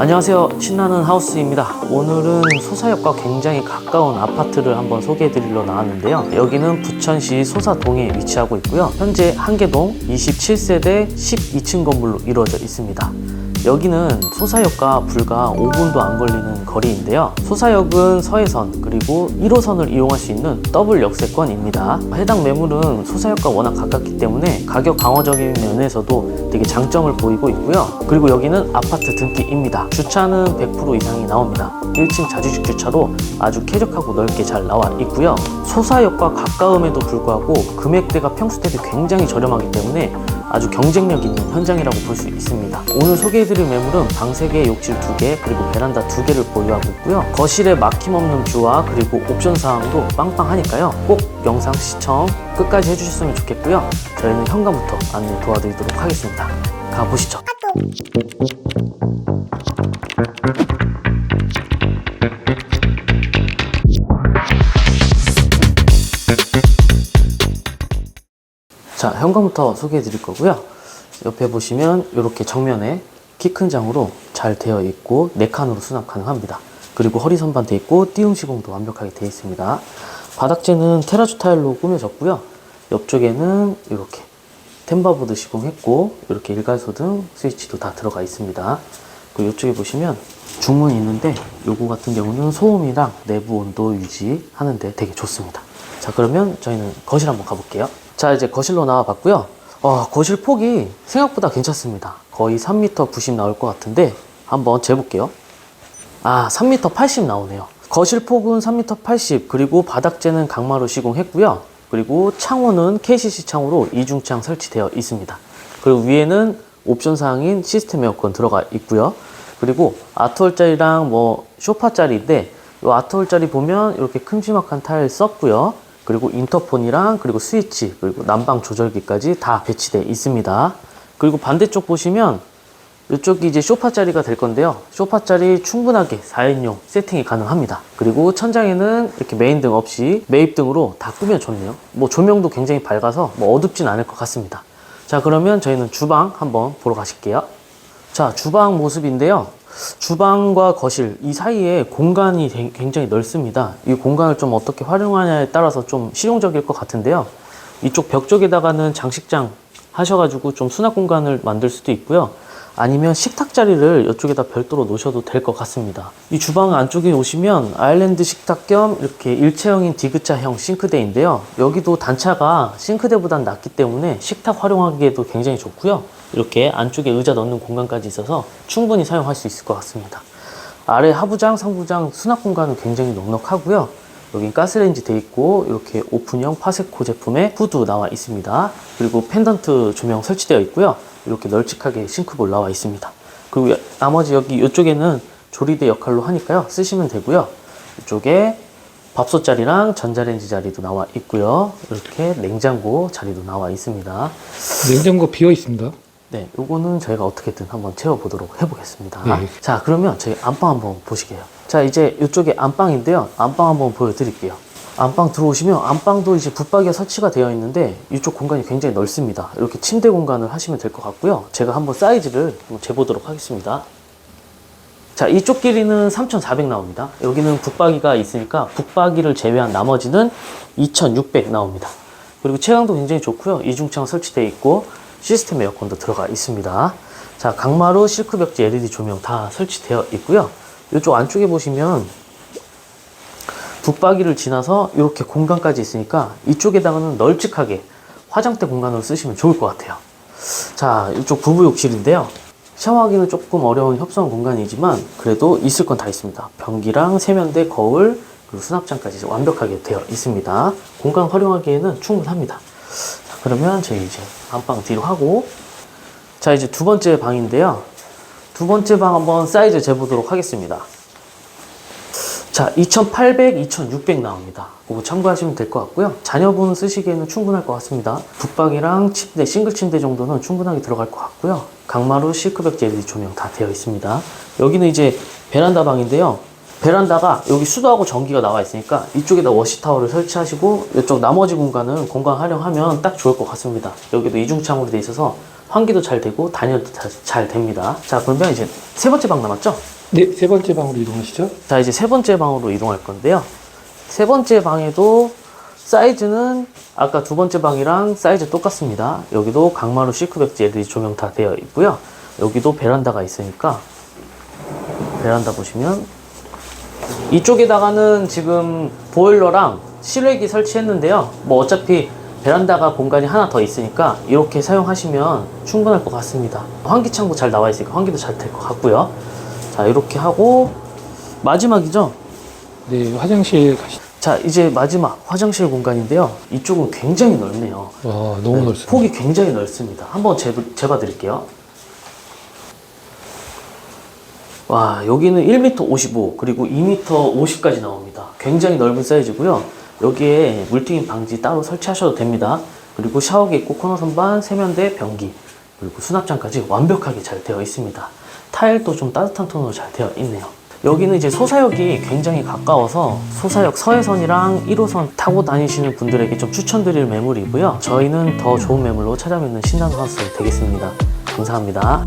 안녕하세요. 신나는 하우스입니다. 오늘은 소사역과 굉장히 가까운 아파트를 한번 소개해 드리러 나왔는데요. 여기는 부천시 소사동에 위치하고 있고요. 현재 한개동 27세대 12층 건물로 이루어져 있습니다. 여기는 소사역과 불과 5분도 안 걸리는 거리인데요. 소사역은 서해선 그리고 1호선을 이용할 수 있는 더블 역세권입니다. 해당 매물은 소사역과 워낙 가깝기 때문에 가격 방어적인 면에서도 되게 장점을 보이고 있고요. 그리고 여기는 아파트 등기입니다. 주차는 100% 이상이 나옵니다. 1층 자주식 주차로 아주 쾌적하고 넓게 잘 나와 있고요. 소사역과 가까움에도 불구하고 금액대가 평수 대비 굉장히 저렴하기 때문에 아주 경쟁력 있는 현장이라고 볼 수 있습니다. 오늘 소개해드릴 매물은 방 3개, 욕실 2개, 그리고 베란다 2개를 보유하고 있고요. 거실에 막힘없는 뷰와 그리고 옵션 사항도 빵빵하니까요. 꼭 영상 시청 끝까지 해주셨으면 좋겠고요. 저희는 현관부터 안내 도와드리도록 하겠습니다. 가보시죠. 자, 현관부터 소개해 드릴 거고요. 옆에 보시면 이렇게 정면에 키 큰 장으로 잘 되어 있고 네칸으로 수납 가능합니다. 그리고 허리 선반 돼 있고 띄움 시공도 완벽하게 되어 있습니다. 바닥재는 테라조 타일로 꾸며졌고요. 옆쪽에는 이렇게 템바보드 시공했고 이렇게 일괄소 등 스위치도 다 들어가 있습니다. 그리고 이쪽에 보시면 중문이 있는데 요거 같은 경우는 소음이랑 내부 온도 유지하는데 되게 좋습니다. 자 그러면 저희는 거실 한번 가볼게요. 자 이제 거실로 나와 봤고요. 어, 거실 폭이 생각보다 괜찮습니다. 거의 3m 90 나올 것 같은데 한번 재볼게요. 아 3m 80 나오네요. 거실 폭은 3m 80 그리고 바닥재는 강마루 시공했고요. 그리고 창호는 KCC 창호로 이중창 설치되어 있습니다. 그리고 위에는 옵션 사항인 시스템 에어컨 들어가 있고요. 그리고 아트홀 자리랑 뭐 쇼파 자리인데 이 아트홀 자리 보면 이렇게 큼지막한 타일 썼고요. 그리고 인터폰이랑 그리고 스위치 그리고 난방 조절기까지 다 배치되어 있습니다. 그리고 반대쪽 보시면 이쪽이 이제 쇼파 자리가 될 건데요. 쇼파 자리 충분하게 4인용 세팅이 가능합니다. 그리고 천장에는 이렇게 메인 등 없이 매입등으로 다 꾸며줬네요. 뭐 조명도 굉장히 밝아서 뭐 어둡진 않을 것 같습니다. 자, 그러면 저희는 주방 한번 보러 가실게요. 자, 주방 모습인데요. 주방과 거실 이 사이에 공간이 되- 굉장히 넓습니다. 이 공간을 좀 어떻게 활용하냐에 따라서 좀 실용적일 것 같은데요. 이쪽 벽 쪽에다가는 장식장 하셔가지고 좀 수납 공간을 만들 수도 있고요. 아니면 식탁 자리를 이쪽에다 별도로 놓으셔도 될 것 같습니다. 이 주방 안쪽에 오시면 아일랜드 식탁 겸 이렇게 일체형인 디귿자형 싱크대인데요. 여기도 단차가 싱크대보단 낮기 때문에 식탁 활용하기에도 굉장히 좋고요. 이렇게 안쪽에 의자 넣는 공간까지 있어서 충분히 사용할 수 있을 것 같습니다. 아래 하부장, 상부장 수납 공간은 굉장히 넉넉하고요. 여긴 가스레인지 돼 있고 이렇게 오픈형 파세코 제품의 후드 나와 있습니다. 그리고 펜던트 조명 설치되어 있고요. 이렇게 널찍하게 싱크볼 나와 있습니다. 그리고 여- 나머지 여기 이쪽에는 조리대 역할로 하니까요. 쓰시면 되고요. 이쪽에 밥솥 자리랑 전자레인지 자리도 나와 있고요. 이렇게 냉장고 자리도 나와 있습니다. 냉장고 비어 있습니다. 네, 요거는 저희가 어떻게든 한번 채워보도록 해보겠습니다. 네. 자, 그러면 저희 안방 한번 보시게요. 자, 이제 이쪽에 안방인데요. 안방 한번 보여드릴게요. 안방 들어오시면 안방도 이제 붙박이가 설치가 되어 있는데 이쪽 공간이 굉장히 넓습니다. 이렇게 침대 공간을 하시면 될 것 같고요. 제가 한번 사이즈를 한번 재보도록 하겠습니다. 자, 이쪽 길이는 3,400 나옵니다. 여기는 붙박이가 있으니까 붙박이를 제외한 나머지는 2,600 나옵니다. 그리고 채광도 굉장히 좋고요. 이중창 설치되어 있고 시스템 에어컨도 들어가 있습니다. 자, 강마루 실크 벽지 LED 조명 다 설치되어 있고요. 이쪽 안쪽에 보시면 붙박이를 지나서 이렇게 공간까지 있으니까 이쪽에다가는 널찍하게 화장대 공간으로 쓰시면 좋을 것 같아요. 자, 이쪽 부부 욕실인데요. 샤워하기는 조금 어려운 협소한 공간이지만 그래도 있을 건 다 있습니다. 변기랑 세면대, 거울, 그리고 수납장까지 완벽하게 되어 있습니다. 공간 활용하기에는 충분합니다. 자, 그러면 저희 이제 안방 뒤로 하고 자, 이제 두 번째 방인데요. 두 번째 방 한번 사이즈 재보도록 하겠습니다. 자, 2,800, 2,600 나옵니다. 그거 참고하시면 될 것 같고요. 자녀분 쓰시기에는 충분할 것 같습니다. 붙박이랑 침대, 싱글 침대 정도는 충분하게 들어갈 것 같고요. 강마루 시크백지 LED 조명 다 되어 있습니다. 여기는 이제 베란다 방인데요. 베란다가 여기 수도하고 전기가 나와 있으니까 이쪽에다 워시타워를 설치하시고 이쪽 나머지 공간은 공간 활용하면 딱 좋을 것 같습니다. 여기도 이중창으로 돼 있어서 환기도 잘 되고 단열도 다- 잘 됩니다. 자, 그러면 이제 세 번째 방 남았죠? 네, 세 번째 방으로 이동하시죠. 자, 이제 세 번째 방으로 이동할 건데요. 세 번째 방에도 사이즈는 아까 두 번째 방이랑 사이즈 똑같습니다. 여기도 강마루 시크백지 LED 조명 다 되어 있고요. 여기도 베란다가 있으니까 베란다 보시면 이쪽에다가는 지금 보일러랑 실외기 설치했는데요. 뭐 어차피 베란다가 공간이 하나 더 있으니까 이렇게 사용하시면 충분할 것 같습니다. 환기창도 잘 나와 있으니까 환기도 잘 될 것 같고요. 자, 이렇게 하고 마지막이죠. 네, 화장실 가시. 자, 이제 마지막 화장실 공간인데요. 이쪽은 굉장히 넓네요. 와, 너무 네, 넓습니다. 폭이 굉장히 넓습니다. 한번 재, 재봐 드릴게요. 와, 여기는 1m 55, 그리고 2m 50까지 나옵니다. 굉장히 넓은 사이즈고요. 여기에 물튀김 방지 따로 설치하셔도 됩니다. 그리고 샤워기 있고 코너 선반, 세면대, 변기, 그리고 수납장까지 완벽하게 잘 되어 있습니다. 타일도 좀 따뜻한 톤으로 잘 되어 있네요. 여기는 이제 소사역이 굉장히 가까워서 소사역 서해선이랑 1호선 타고 다니시는 분들에게 좀 추천드릴 매물이고요. 저희는 더 좋은 매물로 찾아뵙는 하우스 되겠습니다. 감사합니다.